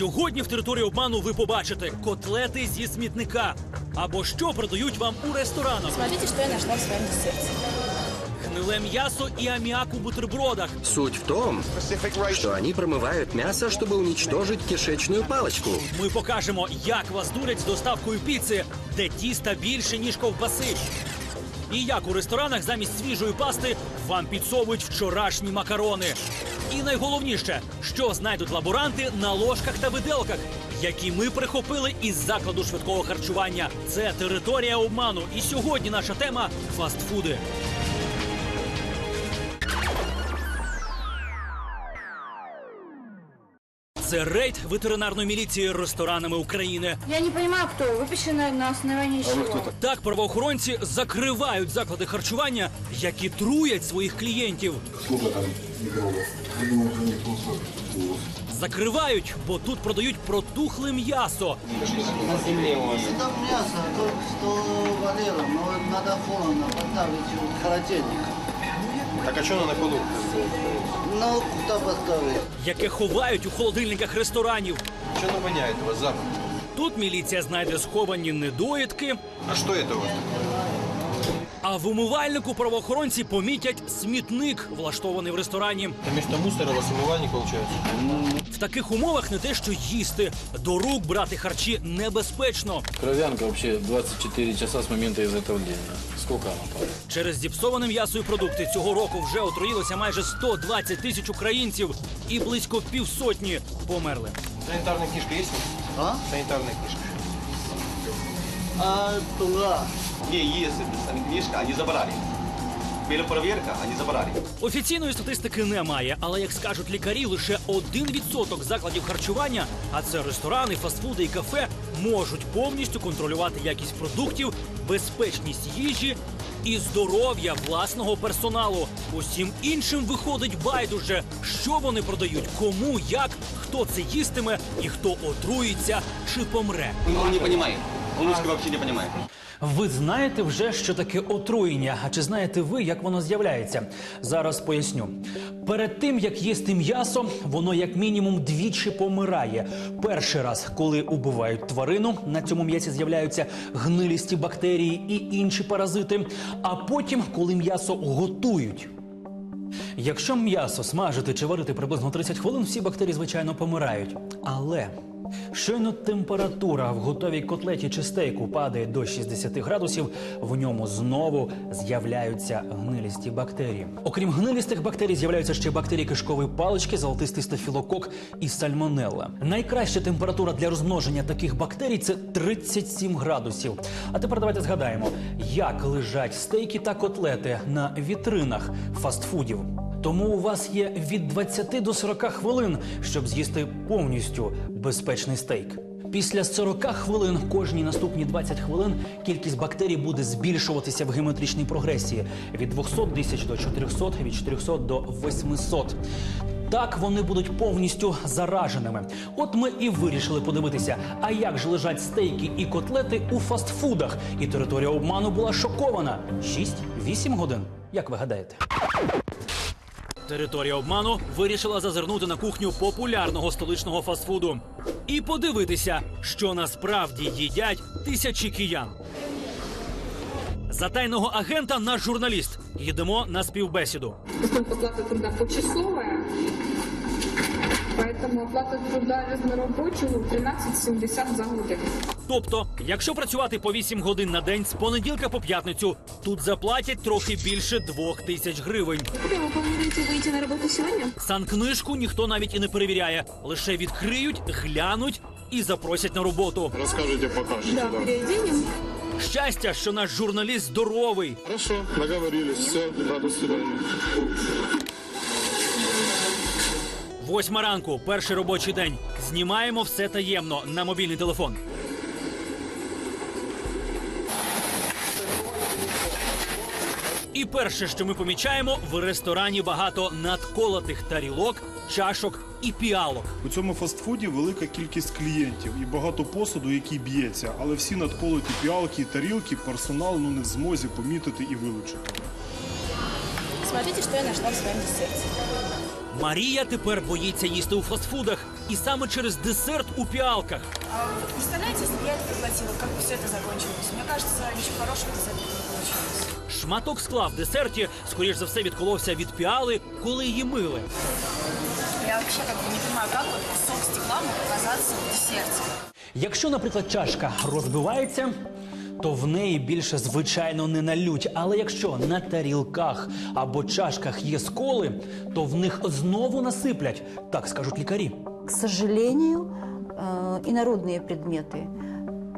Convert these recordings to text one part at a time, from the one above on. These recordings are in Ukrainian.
Сьогодні в території обману ви побачите котлети зі смітника. Або що продають вам у ресторанах: Смотрите, что я нашла в своем десерте. гниле м'ясо і аміак у бутербродах, Суть в том, что они промывают мясо, чтобы уничтожить кишечную палочку. Ми покажемо, як вас дурять з доставкою піци, де тіста більше, ніж ковбаси. І як у ресторанах замість свіжої пасти вам підсовують вчорашні макарони. І найголовніше, що знайдуть лаборанти на ложках та виделках, які ми прихопили із закладу швидкого харчування. Це територія обману. І сьогодні наша тема фастфуди. Це рейд ветеринарної міліції ресторанами України. Я не понимаю, кто. Выпущено на основании чего? Так правоохоронці закривають заклади харчування, які труять своїх клієнтів. Закривають, бо тут продають протухле м'ясо. Там мясо, то, что Валера, но надо холодно поставить в холодильник. Так а чого на ходу? Ну, хто поставить? яке ховають у холодильниках ресторанів. Что не виняють, у вас запах? Тут міліція знайде сховані недоїдки, А що что это вот? А в умивальнику правоохоронці помітять смітник, влаштований в ресторані. Это вместо мусора у вас умывальник получается? В таких умовах не те, що їсти. До рук брати харчі небезпечно. Кровянка вообще 24 часа с момента изготовления. Сколько она там? Через зіпсоване м'ясо і продукти цього року вже отруїлося майже 120 тисяч українців, і близько півсотні померли. Санитарная книжка есть? А? Санитарная книжка. А, туда. Не, есть эта книжка, они забрали. Была проверка, они забрали. Офіційної статистики немає, але як скажуть лікарі, лише 1% закладів харчування, а це ресторани, фастфуди і кафе, можуть повністю контролювати якість продуктів, безпечність їжі і здоров'я власного персоналу. Усім іншим виходить байдуже, що вони продають, кому, як, хто це їстиме і хто отруїться чи помре. Он не понимает. Русский вообще не понимает. Ви знаєте вже, що таке отруєння. А чи знаєте ви, як воно з'являється? Зараз поясню. Перед тим як їсти м'ясо, воно як мінімум двічі помирає. Перший раз, коли убивають тварину, на цьому м'ясі з'являються гнилісті бактерії і інші паразити. А потім, коли м'ясо готують. Якщо м'ясо смажити чи варити приблизно 30 хвилин, всі бактерії, звичайно, помирають. Але щойно температура в готовій котлеті чи стейку падає до 60 градусів, в ньому знову з'являються гнилісті бактерії. Окрім гнилістих бактерій, з'являються ще бактерії кишкової палички, золотистий стафілокок і сальмонелла. Найкраща температура для розмноження таких бактерій це 37 градусів. А тепер давайте згадаємо, як лежать стейки та котлети на вітринах фастфудів. Тому у вас є від 20 до 40 хвилин, щоб з'їсти повністю безпечний стейк. Після 40 хвилин кожні наступні 20 хвилин кількість бактерій буде збільшуватися в геометричній прогресії від 200 тисяч до 400, від 400 до 800. Так вони будуть повністю зараженими. От ми і вирішили подивитися, а як ж лежать стейки і котлети у фастфудах. І територія обману була шокована. 6-8 годин. Як ви гадаєте? Територія обману вирішила зазирнути на кухню популярного столичного фастфуду і подивитися, що насправді їдять тисячі киян. За тайного агента наш журналіст. Їдемо на співбесіду. Оплата труда почасовая, поэтому оплата труда разнорабочего 13,70 за годину. Тобто, якщо працювати по 8 годин на день з понеділка по п'ятницю, тут заплатять трохи більше двох тисяч гривень. Куда вы планируете выйти на работу сегодня? Санкнижку ніхто навіть і не перевіряє, лише відкриють, глянуть і запросять на роботу. Расскажите, покажете. Да, переоденем. Щастя, що наш журналіст здоровий. Хорошо, договорились. Все, да, до свидания. Восьма ранку, перший робочий день. Знімаємо все таємно на мобільний телефон. перше, що ми помічаємо, в ресторані багато надколотих тарілок, чашок і піалок. У цьому фастфуді велика кількість клієнтів і багато посуду, який б'ється, але всі надколоті піалки і тарілки персонал ну не в змозі помітити і вилучити. Смотрите, что я нашла в своем десерте. Марія тепер боїться їсти у фастфудах, і саме через десерт у піалках. Представляете, если бы я это проглотила, как бы все это закончилось? Мне кажется, ничего хорошего из этого не получилось. Шматок скла в десерті, скоріш за все, відколовся від піали, коли її мили. Я вообще как бы не понимаю, как вот кусок стекла мог оказаться в десерте. Якщо, наприклад, чашка розбивається, то в неї більше звичайно не налють. Але якщо на тарілках або чашках є сколи, то в них знову насиплять, так скажуть лікарі. К сожалению, э, инородные предметы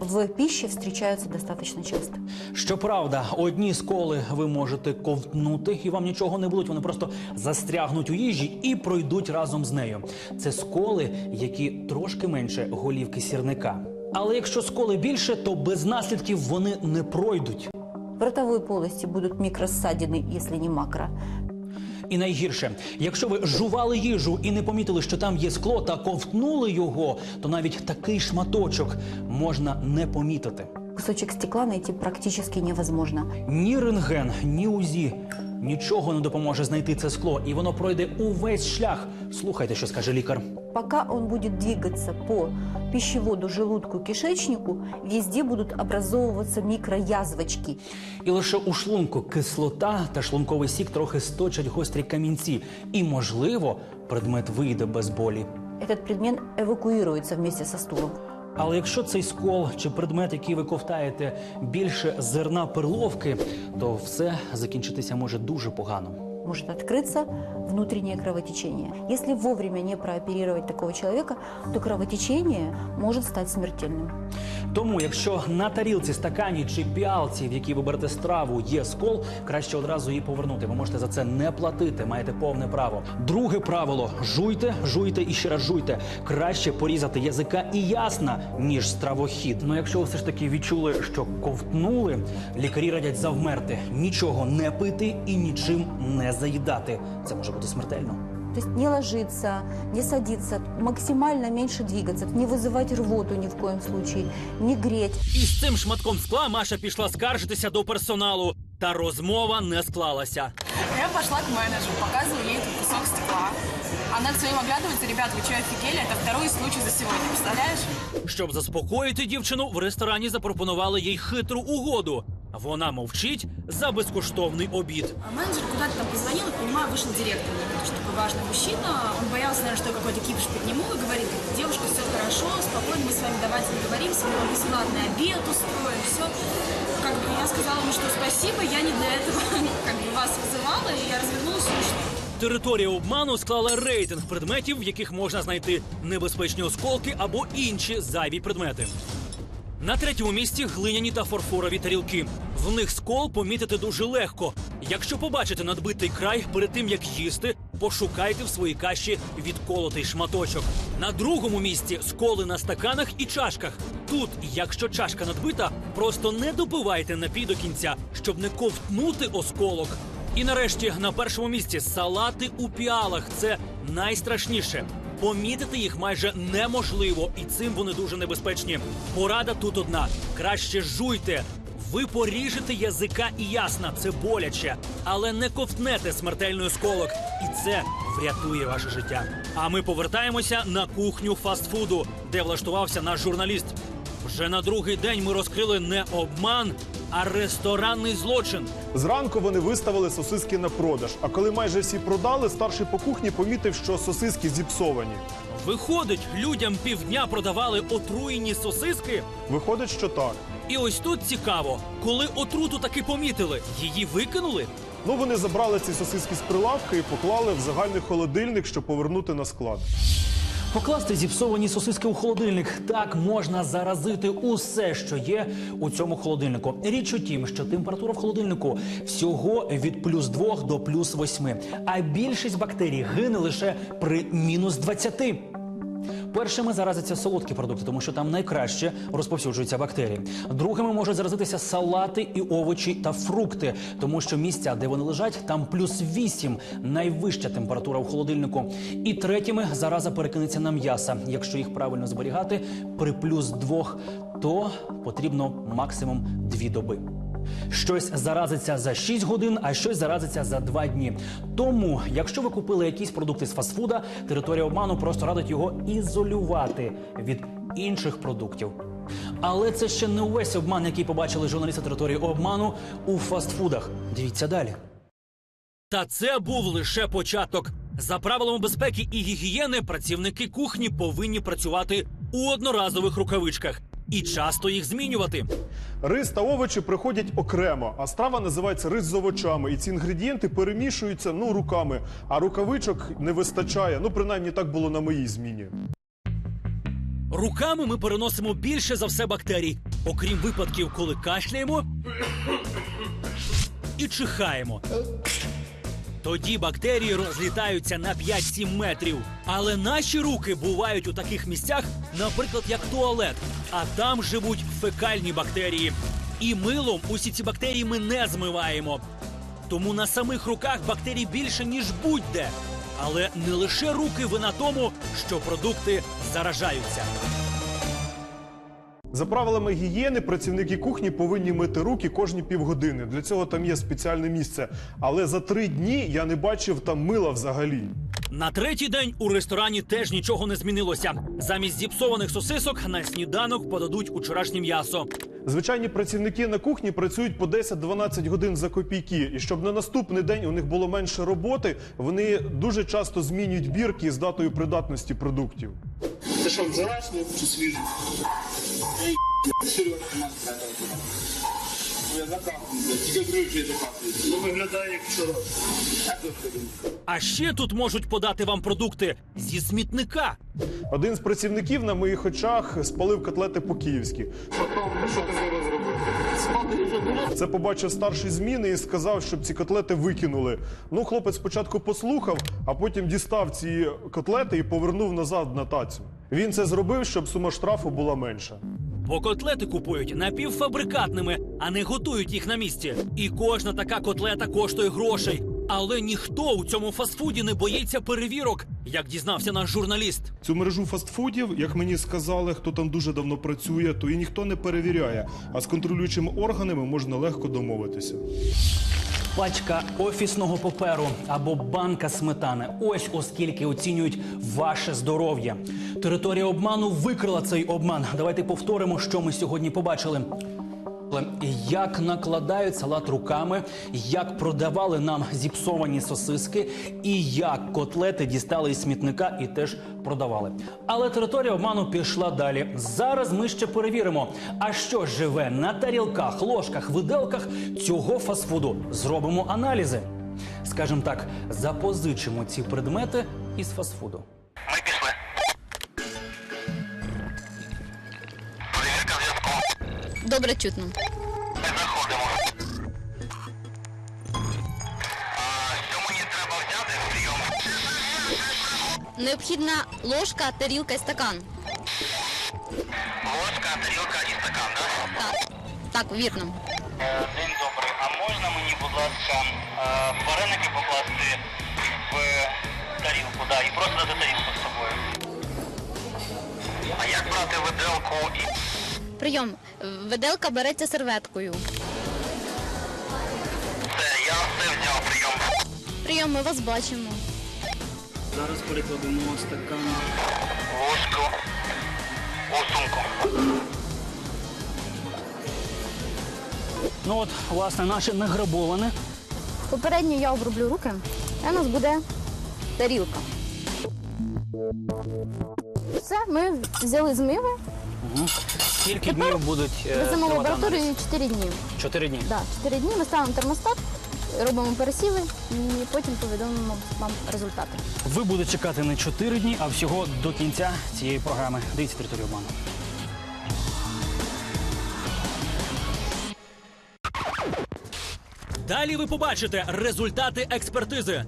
в пище встречаются достаточно часто. Щоправда, одні сколи ви можете ковтнути, і вам нічого не будуть. Вони просто застрягнуть у їжі і пройдуть разом з нею. Це сколи, які трошки менше голівки сірника. Але якщо сколи більше, то без наслідків вони не пройдуть. В ротовой полости будут микроссадины, если не макро. І найгірше, якщо ви жували їжу і не помітили, що там є скло, та ковтнули його, то навіть такий шматочок можна не помітити. Кусочек стекла найти практически невозможно. Ні рентген, ні УЗІ. Нічого не допоможе знайти це скло, і воно пройде увесь шлях. Слухайте, що скаже лікар. Пока он будет двигаться по пищеводу, желудку, кишечнику, везде будут образовываться микроязвочки. І лише у шлунку кислота та шлунковий сік трохи сточать гострі камінці. І, можливо, предмет вийде без болі. Этот предмет эвакуируется вместе со стулом. Але якщо цей скол чи предмет, який ви ковтаєте, більше зерна перловки, то все закінчитися може дуже погано. Может открыться внутреннее кровотечение. Если вовремя не прооперировать такого человека, то кровотечение может стать смертельным. Тому, якщо на тарілці, стакані чи піалці, в якій ви берете страву, є скол, краще одразу її повернути. Ви можете за це не платити, маєте повне право. Друге правило: жуйте, жуйте і ще раз жуйте. Краще порізати язика і ясна, ніж стравохід. Ну, якщо ви все ж таки відчули, що ковтнули, лікарі радять завмерти, нічого не пити і нічим не заїдати. Це може бути смертельно. То есть не ложиться, не садиться, максимально меньше двигаться, не вызывать рвоту ни в коем случае, не греть. І з цим шматком скла Маша пішла скаржитися до персоналу. Та розмова не склалася. Я пошла к менеджеру, показываю ей этот кусок стекла. Она к своим оглядывается, ребят, вы что, офигели? Это второй случай за сегодня, представляешь? Щоб заспокоїти дівчину, в ресторані запропонували їй хитру угоду. Вона мовчить за безкоштовний обід. А менеджер куда-то там позвонил и, понимаю, вышел директор, потому что такой важный мужчина. Он боялся, наверное, что я какой-то кипиш подниму и говорит, девушка, все хорошо, спокойно, мы с вами давайте договоримся, мы вам бесплатный обед устроим, все. Как бы я сказала ему, что спасибо, я не для этого как бы вас вызывала, и я развернулась и ушла. Територія обману склала рейтинг предметів, в яких можна знайти небезпечні осколки або інші зайві предмети. На третьому місці глиняні та фарфорові тарілки. В них скол помітити дуже легко. Якщо побачите надбитий край перед тим як їсти, пошукайте в своїй каші відколотий шматочок. На другому місці сколи на стаканах і чашках. Тут, якщо чашка надбита, просто не допивайте напій до кінця, щоб не ковтнути осколок. І нарешті на першому місці салати у піалах. Це найстрашніше. Помітити їх майже неможливо, і цим вони дуже небезпечні. Порада тут одна: краще жуйте. Ви поріжете язика і ясна, це боляче, але не ковтнете смертельний осколок, і це врятує ваше життя. А ми повертаємося на кухню фастфуду, де влаштувався наш журналіст. Вже на другий день ми розкрили не обман, а ресторанний злочин. Зранку вони виставили сосиски на продаж. А коли майже всі продали, старший по кухні помітив, що сосиски зіпсовані. Виходить, людям півдня продавали отруєні сосиски. Виходить, що так. І ось тут цікаво, коли отруту таки помітили, її викинули. Ну вони забрали ці сосиски з прилавки і поклали в загальний холодильник, щоб повернути на склад. Покласти зіпсовані сосиски у холодильник так можна заразити усе, що є у цьому холодильнику. Річ у тім, що температура в холодильнику всього від плюс 2 до плюс 8, а більшість бактерій гине лише при мінус 20. Першими заразяться солодкі продукти, тому що там найкраще розповсюджуються бактерії. Другими можуть заразитися салати і овочі та фрукти, тому що місця, де вони лежать, там плюс 8 – найвища температура в холодильнику. І третіми зараза перекинеться на м'яса. Якщо їх правильно зберігати при плюс 2, то потрібно максимум 2 доби. Щось заразиться за 6 годин, а щось заразиться за 2 дні. Тому, якщо ви купили якісь продукти з фастфуда, територія обману просто радить його ізолювати від інших продуктів. Але це ще не увесь обман, який побачили журналісти території обману у фастфудах. Дивіться далі. Та це був лише початок. За правилами безпеки і гігієни працівники кухні повинні працювати у одноразових рукавичках і часто їх змінювати. Рис та овочі приходять окремо, а страва називається рис з овочами. І ці інгредієнти перемішуються ну руками, а рукавичок не вистачає. Ну принаймні так було на моїй зміні. Руками ми переносимо більше за все бактерій, окрім випадків, коли кашляємо і чихаємо. Тоді бактерії розлітаються на 5-7 метрів. Але наші руки бувають у таких місцях, наприклад, як туалет, а там живуть фекальні бактерії. І милом усі ці бактерії ми не змиваємо. Тому на самих руках бактерій більше, ніж будь-де. Але не лише руки вина тому, що продукти заражаються. За правилами гігієни, працівники кухні повинні мити руки кожні півгодини. Для цього там є спеціальне місце. Але за три дні я не бачив там мила взагалі. На третій день у ресторані теж нічого не змінилося. Замість зіпсованих сосисок на сніданок подадуть учорашнє м'ясо. Звичайні працівники на кухні працюють по 10-12 годин за копійки. І щоб на наступний день у них було менше роботи, вони дуже часто змінюють бірки з датою придатності продуктів. Це що, вчорашнє чи свіже? Серйозно, маска. Я закапую, тільки ключі. Ну виглядає як вчора. А ще тут можуть подати вам продукти зі смітника. Один з працівників на моїх очах спалив котлети по-київськи. Що ти зараз зробив? Спати вже було? Це побачив старший зміни і сказав, щоб ці котлети викинули. Ну, хлопець спочатку послухав, а потім дістав ці котлети і повернув назад на тацю. Він це зробив, щоб сума штрафу була менша. Бо котлети купують напівфабрикатними, а не готують їх на місці. І кожна така котлета коштує грошей. Але ніхто у цьому фастфуді не боїться перевірок, як дізнався наш журналіст. Цю мережу фастфудів, як мені сказали, хто там дуже давно працює, то і ніхто не перевіряє. А з контролюючими органами можна легко домовитися. Пачка офісного паперу або банка сметани. Ось оскільки оцінюють ваше здоров'я. Територія обману викрила цей обман. Давайте повторимо, що ми сьогодні побачили. Як накладають салат руками, як продавали нам зіпсовані сосиски, і як котлети дістали із смітника і теж продавали. Але територія обману пішла далі. Зараз ми ще перевіримо, а що живе на тарілках, ложках, виделках цього фастфуду. Зробимо аналізи. Скажімо так, запозичимо ці предмети із фастфуду. Добре чутно. Ми заходимо. Що мені треба взяти в прийом? Необхідна ложка, тарілка і стакан. Ложка, тарілка і стакан, так? Так, так, вірно. День добрий. А можна мені, будь ласка, е, вареники покласти в тарілку, да, і просто дати тарілку з собою. А як брати виделку і Прийом. Виделка береться серветкою. все? Я все взяв прийом. Прийом, ми вас бачимо. Зараз перекладемо стакан. Ложку у. Ну от, власне, наше награбоване. Попередньо я оброблю руки, і у нас буде тарілка. Все, ми взяли змиви, Скільки днів будуть е, веземо в тривати лабораторію аналіз? 4 дні. Чотири дні. Да, 4 дні ми ставимо термостат, робимо пересіви і потім повідомимо вам результати. Ви будете чекати не 4 дні, а всього до кінця цієї програми. Дивіться територію обману. Далі ви побачите результати експертизи.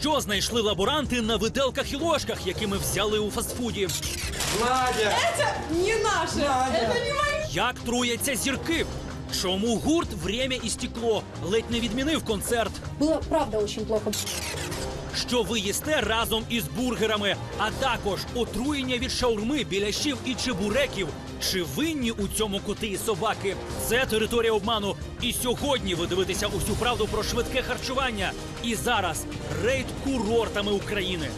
Що знайшли лаборанти на виделках і ложках, які ми взяли у фастфуді? Не наше. Это не мои. Як труяться зірки? Чому гурт «Время і стекло» ледь не відмінив концерт? Было, правда, очень плохо. що ви їсте разом із бургерами, а також отруєння від шаурми, біляшів і чебуреків. Чи винні у цьому коти і собаки? Це територія обману. І сьогодні ви дивитеся усю правду про швидке харчування. І зараз рейд курортами України.